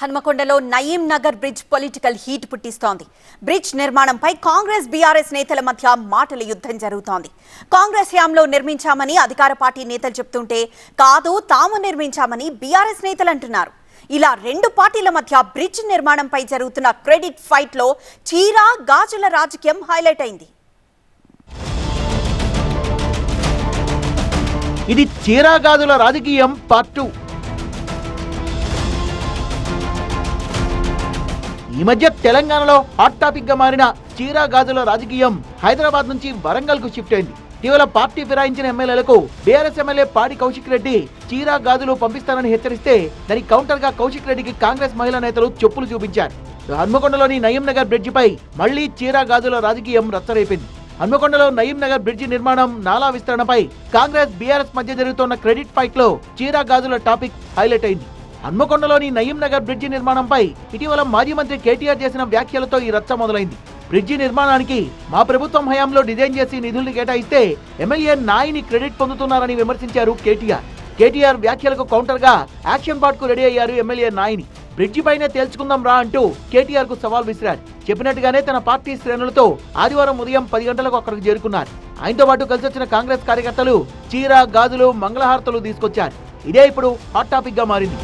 హన్మకొండలో Nayeem Nagar bridge political heat పుట్టిస్తోంది. Bridge నిర్మాణంపై Congress BRS నేతల మధ్య మాటల యుద్ధం జరుగుతోంది. కాంగ్రెస్ హయాంలో నిర్మించామని అధికార పార్టీ నేతలు చెప్తుంటే కాదు తాము నిర్మించామని బీఆర్ఎస్ నేతలు అంటున్నారు. ఇలా రెండు పార్టీల మధ్య బ్రిడ్జ్ నిర్మాణంపై జరుగుతున్న క్రెడిట్ ఫైట్లో చీరా గాజుల రాజకీయం హైలైట్ అయింది. ఇది చీరాగాజుల రాజకీయం పార్ట్ టూ. ఈ మధ్య తెలంగాణలో హాట్ టాపిక్గా మారిన చీరాగాజుల రాజకీయం హైదరాబాద్ నుంచి వరంగల్కు షిఫ్ట్ అయింది. ఇటీవల పార్టీ ఫిరాయించిన ఎమ్మెల్యేలకు బీఆర్ఎస్ ఎమ్మెల్యే పాడి కౌశిక్ రెడ్డి చీరా గాజులు పంపిస్తానని హెచ్చరిస్తే దానికి కౌంటర్గా కౌశిక్ రెడ్డికి కాంగ్రెస్ మహిళా నేతలు చెప్పులు చూపించారు. హన్మకొండలోని నయీం నగర్ బ్రిడ్జిపై మళ్ళీ చీరా గాజుల రాజకీయం రచ్చరేపింది. హన్మకొండలో నయీం నగర్ బ్రిడ్జి నిర్మాణం నాలా విస్తరణపై కాంగ్రెస్ బీఆర్ఎస్ మధ్య జరుగుతున్న క్రెడిట్ ఫైట్లో చీరా గాజుల టాపిక్ హైలైట్ అయింది. హన్మకొండలోని నయీం నగర్ బ్రిడ్జి నిర్మాణంపై ఇటీవల మాజీ మంత్రి కేటీఆర్ చేసిన వ్యాఖ్యలతో ఈ రచ్చ మొదలైంది. బ్రిడ్జి నిర్మాణానికి మా ప్రభుత్వం హయాంలో డిజైన్ చేసి నిధుల్ని కేటాయిస్తే ఎమ్మెల్యే నాయిని క్రెడిట్ పొందుతున్నారని విమర్శించారు కేటీఆర్. కేటీఆర్ వ్యాఖ్యలకు కౌంటర్గా యాక్షన్ పార్ట్కు రెడీ అయ్యారు ఎమ్మెల్యే నాయిని. బ్రిడ్జి పైనే తేల్చుకుందాం రా అంటూ కేటీఆర్కు సవాల్ విసిరారు. చెప్పినట్టుగానే తన పార్టీ శ్రేణులతో ఆదివారం ఉదయం పది గంటలకు అక్కడికి చేరుకున్నారు. ఆయనతో పాటు కలిసి వచ్చిన కాంగ్రెస్ కార్యకర్తలు చీర గాజులు మంగళహారతలు తీసుకొచ్చారు. ఇదే ఇప్పుడు హాట్ టాపిక్గా మారింది.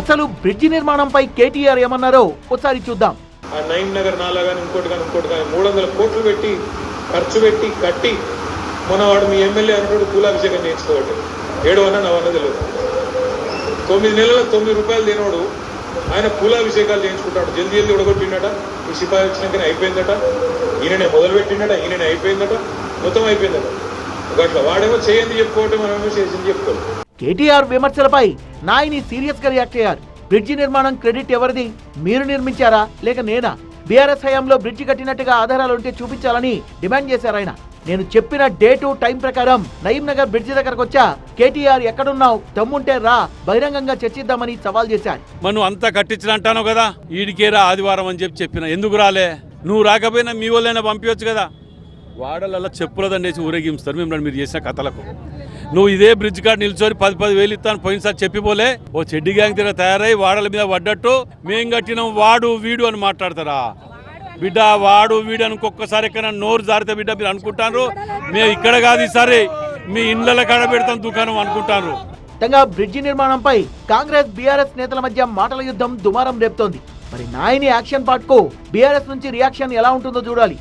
అసలు బ్రిడ్జి నిర్మాణంపై కేటీఆర్ ఏమన్నారో ఒకసారి చూద్దాం. ఆ నైన్ నగర్ నాలా కానీ ఇంకోటి కానీ ఇంకోటి కానీ మూడు వందల కోట్లు పెట్టి ఖర్చు పెట్టి కట్టి మొన్న వాడు మీ ఎమ్మెల్యే అన్నట్టు కూలాభిషేకం చేయించుకోవట్టు ఏడు అన్న నవన్న తెలియదు. తొమ్మిది నెలల తొమ్మిది రూపాయలు తినోడు ఆయన పూలాభిషేకాలు చేయించుకుంటాడు. జల్దీ జల్దీ ఉడగొట్టిండట ఈ సిపాయి వచ్చినాకనే అయిపోయిందట ఈయననే మొదలు పెట్టిండట ఈయననే అయిపోయిందట మొత్తం అయిపోయిందట. ఒక అట్లా వాడేమో చేయండి చెప్పుకోవటం మనమేమో చేసింది చెప్పుకోవాలి. కేటీఆర్ విమర్శలపై నాయని సీరియస్గా రియాక్ట్ అయ్యారు బ్రిడ్జి నిర్మాణం క్రెడిట్ ఎవరిది? మీరు నిర్మించారా? లేక నేనా? బీఆర్ఎస్ హయాంలో బ్రిడ్జి కట్టినట్టుగా ఆధారాలు ఉంటే చూపించాలని డిమాండ్ చేశారు ఆయన. నేను చెప్పిన డేటు టైం ప్రకారం నయీం నగర్ బ్రిడ్జి దగ్గరకు వచ్చా. కేటీఆర్ ఎక్కడున్నావు? తమ్ముంటే రా. బహిరంగంగా చర్చిద్దామని సవాల్ చేశారు. మనం అంతా కట్టించిన అంటాను కదా? ఈడికేరా ఆదివారం అని చెప్పి చెప్పిన. ఎందుకు రాలే? నువ్వు రాకపోయినా మీ వాళ్ళైనా పంపించచ్చు కదా. వాడలలో చెప్పుల దండేసి ఊరేగిస్తారు మిమ్మల్ని మీరు చేసిన కథలకు. నువ్వు ఇదే బ్రిడ్జ్ కాడ నిల్చొని పది పది వేలు ఇస్తాను పోయినసారి చెప్పిపోలే ఓ చెడ్డి గ్యాంగ్ తీర తయారై వాడల మీద పడ్డట్టు మేం కట్టినాం వాడు వీడు అని మాట్లాడతారా? బిడ్డ వాడు వీడు అని ఒక్కొక్కసారి ఎక్కడ నోరు జారితే బిడ్డ మీరు అనుకుంటారు మేము ఇక్కడ కాదు ఈసారి మీ ఇండ్ల కాడ పెడతాం దుకాణం అనుకుంటారు మొత్తంగా బ్రిడ్జి నిర్మాణంపై కాంగ్రెస్ బీఆర్ఎస్ నేతల మధ్య మాటల యుద్ధం దుమారం రేపుతోంది. మరి నాయని యాక్షన్ పార్ట్కు బీఆర్ఎస్ నుంచి రియాక్షన్ ఎలా ఉంటుందో చూడాలి.